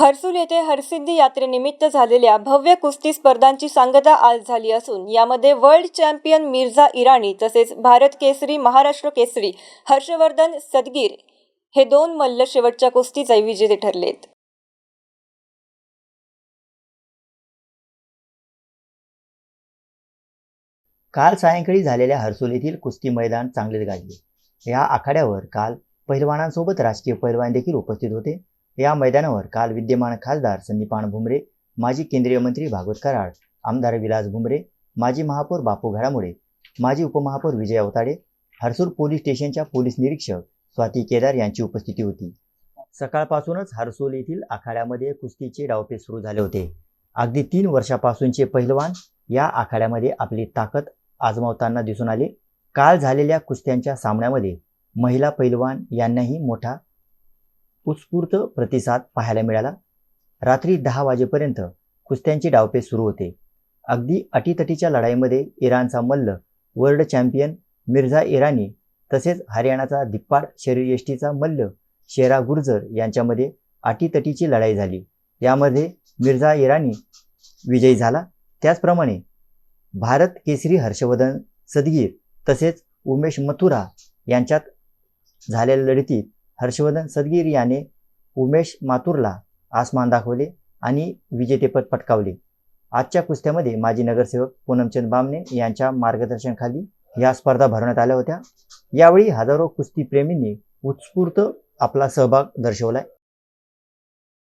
हर्सुल येथे हरसिद्धी यात्रेनिमित्त झालेल्या भव्य कुस्ती स्पर्धांची सांगता आज झाली असून यामध्ये वर्ल्ड चॅम्पियन मिर्झा इराणी तसेच भारत केसरी महाराष्ट्र केसरी हर्षवर्धन सदगीर हे दोन मल्ल शेवटच्या कुस्तीचे विजेते ठरलेत. काल सायंकाळी झालेल्या हर्सुल येथील कुस्ती मैदान चांगलेच गाजले. या आखाड्यावर काल पहिलवानांसोबत राजकीय पैलवान देखील उपस्थित होते. या मैदानावर काल विद्यमान खासदार संदीपान भुमरे माजी केंद्रीय मंत्री भागवत कराड आमदार विलास भुमरे माजी महापौर बापू घडामोडे माजी उपमहापौर विजय अवताडे हर्सूल पोलीस स्टेशनच्या पोलीस निरीक्षक स्वाती केदार यांची उपस्थिती होती. सकाळपासूनच हर्सूल येथील आखाड्यामध्ये कुस्तीचे डावपे सुरू झाले होते. अगदी तीन वर्षापासूनचे पहिलवान या आखाड्यामध्ये आपली ताकद आजमावताना दिसून आले. काल झालेल्या कुस्त्यांच्या सामन्यामध्ये महिला पैलवान यांनाही मोठा उत्स्फूर्त प्रतिसाद पाहायला मिळाला. रात्री दहा वाजेपर्यंत कुस्त्यांचे डावपे सुरू होते. अगदी अटीतटीच्या लढाईमध्ये इराणचा मल्ल वर्ल्ड चॅम्पियन मिर्झा इराणी तसेच हरियाणाचा दिप्पाड शरीरयष्टीचा मल्ल शेरा गुर्जर यांच्यामध्ये अटीतटीची लढाई झाली. यामध्ये मिर्झा इराणी विजयी झाला. त्याचप्रमाणे भारत केसरी हर्षवर्धन सदगीर तसेच उमेश मथुरा यांच्यात झालेल्या लढतीत हर्षवर्धन सदगीर याने उमेश माथुरला आसमान दाखवले आणि विजेतेपद पटकावले. आजच्या कुस्त्यामध्ये माजी नगरसेवक पूनमचंद बामणे यांच्या मार्गदर्शनाखाली या स्पर्धा भरवण्यात आल्या होत्या. यावेळी हजारो कुस्तीप्रेमींनी उत्स्फूर्त आपला सहभाग दर्शवलाय.